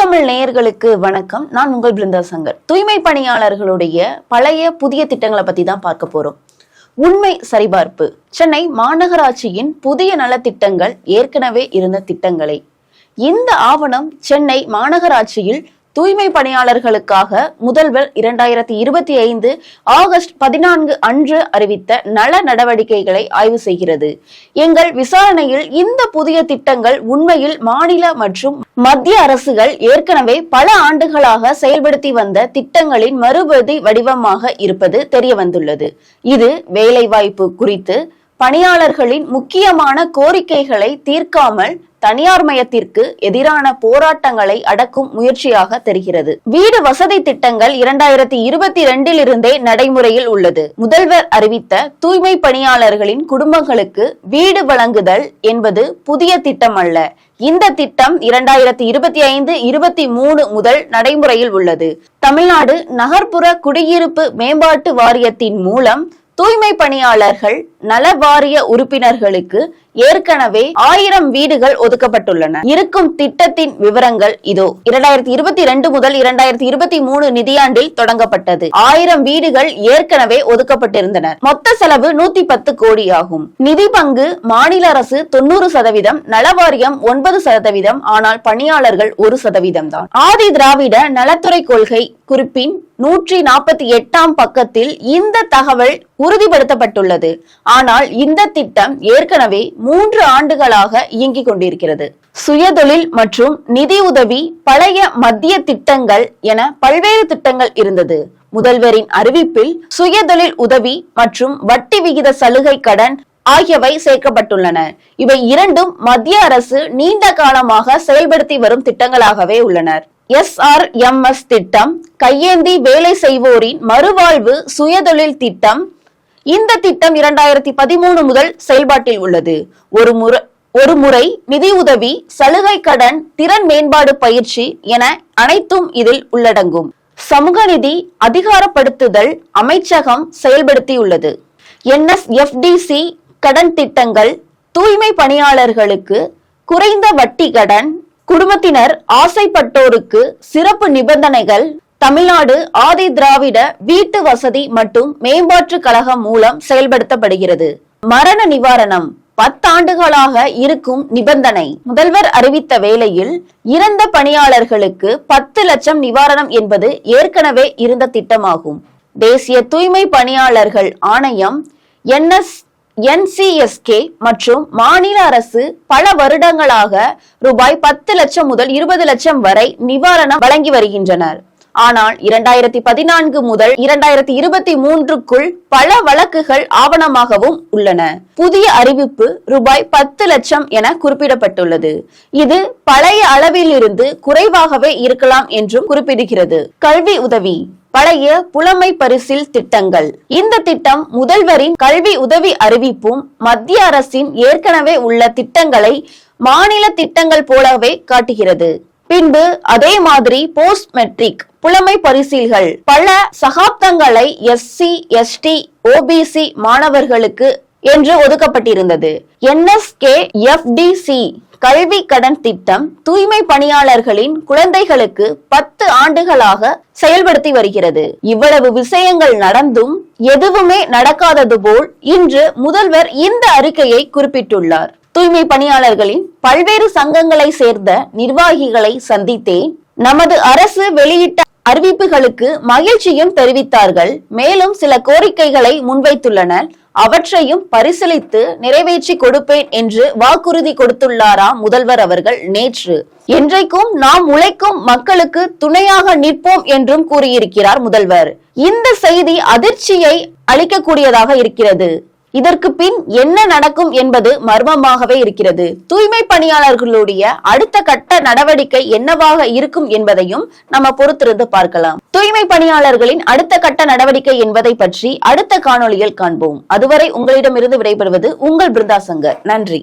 தமிழ் நேயர்களுக்கு வணக்கம். நான் உங்கள் பிருந்தா சங்கர் தூய்மை பணியாளர்களுடைய பழைய புதிய திட்டங்களை பத்தி தான் பார்க்க போறோம். உண்மை சரிபார்ப்பு. சென்னை மாநகராட்சியின் புதிய நலத்திட்டங்கள் ஏற்கனவே இருந்த திட்டங்களை. இந்த ஆவணம் சென்னை மாநகராட்சியில் தூய்மை பணியாளர்களுக்காக முதல்வர் இரண்டாயிரத்தி இருபத்தி ஐந்து ஆகஸ்ட் பதினான்கு அன்று அறிவித்த நல நடவடிக்கைகளை ஆய்வு செய்கிறது. எங்கள் விசாரணையில் இந்த புதிய திட்டங்கள் உண்மையில் மாநில மற்றும் மத்திய அரசுகள் ஏற்கனவே பல ஆண்டுகளாக செயல்படுத்தி வந்த திட்டங்களின் மறுபதி வடிவமாக இருப்பது தெரிய வந்துள்ளது இது வேலைவாய்ப்பு குறித்து பணியாளர்களின் முக்கியமான கோரிக்கைகளை தீர்க்காமல் தனியார் மயத்திற்கு எதிரான போராட்டங்களை அடக்கும் முயற்சியாக தெரிகிறது. வீடு வசதி திட்டங்கள் இரண்டாயிரத்தி இருபத்தி இரண்டில் இருந்தே நடைமுறையில் உள்ளது. முதல்வர் அறிவித்த தூய்மை பணியாளர்களின் குடும்பங்களுக்கு வீடு வழங்குதல் என்பது புதிய திட்டம் அல்ல இந்த திட்டம் இரண்டாயிரத்தி இருபத்தி ஐந்து இருபத்தி மூணு முதல் நடைமுறையில் உள்ளது. தமிழ்நாடு நகர்ப்புற குடியிருப்பு மேம்பாட்டு வாரியத்தின் மூலம் தூய்மை பணியாளர்கள் நல வாரிய உறுப்பினர்களுக்கு ஏற்கனவே ஆயிரம் வீடுகள் ஒதுக்கப்பட்டுள்ளன. இருக்கும் திட்டத்தின் விவரங்கள் இதோ. இரண்டாயிரத்தி இருபத்தி ரெண்டு முதல் இரண்டாயிரத்தி இருபத்தி மூணு நிதியாண்டில் தொடங்கப்பட்டது. ஆயிரம் வீடுகள் ஏற்கனவே ஒதுக்கப்பட்டிருந்தன. மொத்த செலவு நூத்தி பத்து கோடி ஆகும் நிதி பங்கு மாநில அரசு தொண்ணூறு சதவீதம் நலவாரியம் ஒன்பது சதவீதம் ஆனால் பணியாளர்கள் ஒரு சதவீதம் தான். ஆதி திராவிட நலத்துறை கொள்கை குறிப்பின் நூற்றி நாற்பத்தி எட்டாம் பக்கத்தில் இந்த தகவல் உறுதிப்படுத்தப்பட்டுள்ளது. ஆனால் இந்த திட்டம் ஏற்கனவே மூன்று ஆண்டுகளாக இயங்கிக் கொண்டிருக்கிறது. சுயதொழில் மற்றும் நிதி உதவி பழைய மத்திய திட்டங்கள் என பல்வேறு திட்டங்கள் இருந்தது. முதல்வரின் அறிவிப்பில் சுயதொழில் உதவி மற்றும் வட்டி விகித சலுகை கடன் ஆகியவை சேர்க்கப்பட்டுள்ளன. இவை இரண்டும் மத்திய அரசு நீண்ட காலமாக செயல்படுத்தி வரும் திட்டங்களாகவே உள்ளனர். எஸ் ஆர் எம் எஸ் திட்டம் கையேந்தி வேலை செய்வோரின் மறுவாழ்வு சுயதொழில் திட்டம் இந்த திட்டம் இரண்டாயிரத்தி பதிமூணு முதல் செயல்பாட்டில் உள்ளது. ஒரு முறை ஒரு முறை நிதியுதவி சலுகை கடன் திறன் மேம்பாடு பயிற்சி என அனைத்தும் இதில் உள்ளடங்கும். சமூக நிதி அதிகாரப்படுத்துதல் அமைச்சகம் செயல்படுத்தியுள்ளது. என்எஸ்எஃப்டிசி கடன் திட்டங்கள் தூய்மை பணியாளர்களுக்கு குறைந்த வட்டி கடன் குடும்பத்தினர் ஆசைப்பட்டோருக்கு சிறப்பு நிபந்தனைகள் தமிழ்நாடு ஆதி திராவிட வீட்டு வசதி மற்றும் மேம்பாட்டு கழகம் மூலம் செயல்படுத்தப்படுகிறது. மரண நிவாரணம் பத்தாண்டுகளாக இருக்கும் நிபந்தனை. முதல்வர் அறிவித்த வேளையில் இறந்த பணியாளர்களுக்கு பத்து லட்சம் நிவாரணம் என்பது ஏற்கனவே இருந்த திட்டமாகும். தேசிய தூய்மை பணியாளர்கள் ஆணையம் என்எஸ் என்சிஎஸ்கே மற்றும் மாநில அரசு பல வருடங்களாக ரூபாய் பத்து லட்சம் முதல் இருபது லட்சம் வரை நிவாரணம் வழங்கி வருகின்றனர். ஆனால் இரண்டாயிரத்தி பதினான்கு முதல் இரண்டாயிரத்தி இருபத்தி மூன்றுக்குள் பல வழக்குகள் ஆவணமாகவும் உள்ளன. புதிய அறிவிப்பு ரூபாய் பத்து லட்சம் என குறிப்பிடப்பட்டுள்ளது. இது பழைய அளவிலிருந்து குறைவாகவே இருக்கலாம் என்றும் குறிப்பிடுகிறது. கல்வி உதவி பழைய புலமை பரிசில் திட்டங்கள். இந்த திட்டம் முதல்வரின் கல்வி உதவி அறிவிப்பும் மத்திய அரசின் ஏற்கனவே உள்ள திட்டங்களை மாநில திட்டங்கள் போலவே காட்டுகிறது. பின்பு அதே மாதிரி போஸ்ட் மெட்ரிக் புலமை பரிசீல்கள். பல சகாப்தங்களை எஸ்சி எஸ்டி ஓபிசி மாணவர்களுக்கு என்று ஒதுக்கப்பட்டிருந்தது. என்எஸ்கே எஃப்டிசி கல்வி கடன் திட்டம் தூய்மை பணியாளர்களின் குழந்தைகளுக்கு பத்து ஆண்டுகளாக செயல்படுத்தி வருகிறது. இவ்வளவு விஷயங்கள் நடந்தும் எதுவுமே நடக்காதது போல் இன்று முதல்வர் இந்த அறிக்கையை குறிப்பிட்டுள்ளார். தூய்மை பணியாளர்களின் பல்வேறு சங்கங்களை சேர்ந்த நிர்வாகிகளை சந்தித்தேன் நமது அரசு வெளியிட்ட அறிவிப்புகளுக்கு மகிழ்ச்சியும் தெரிவித்தார்கள். மேலும் சில கோரிக்கைகளை முன்வைத்துள்ளனர். அவற்றையும் பரிசீலித்து நிறைவேற்றி கொடுப்பேன் என்று வாக்குறுதி கொடுத்துள்ளாராம் முதல்வர் அவர்கள் நேற்று. என்றைக்கும் நாம் உழைக்கும் மக்களுக்கு துணையாக நிற்போம் என்றும் கூறியிருக்கிறார் முதல்வர். இந்த செய்தி அதிர்ச்சியை அளிக்கக்கூடியதாக இருக்கிறது. இதற்கு பின் என்ன நடக்கும் என்பது மர்மமாகவே இருக்கிறது. தூய்மை பணியாளர்களுடைய அடுத்த கட்ட நடவடிக்கை என்னவாக இருக்கும் என்பதையும் நம்ம பொறுத்திருந்து பார்க்கலாம். தூய்மை பணியாளர்களின் அடுத்த கட்ட நடவடிக்கை என்பதை பற்றி அடுத்த காணொளியில் காண்போம். அதுவரை உங்களிடமிருந்து விடைபெறுவது உங்கள் பிருந்தா சங்கர் நன்றி.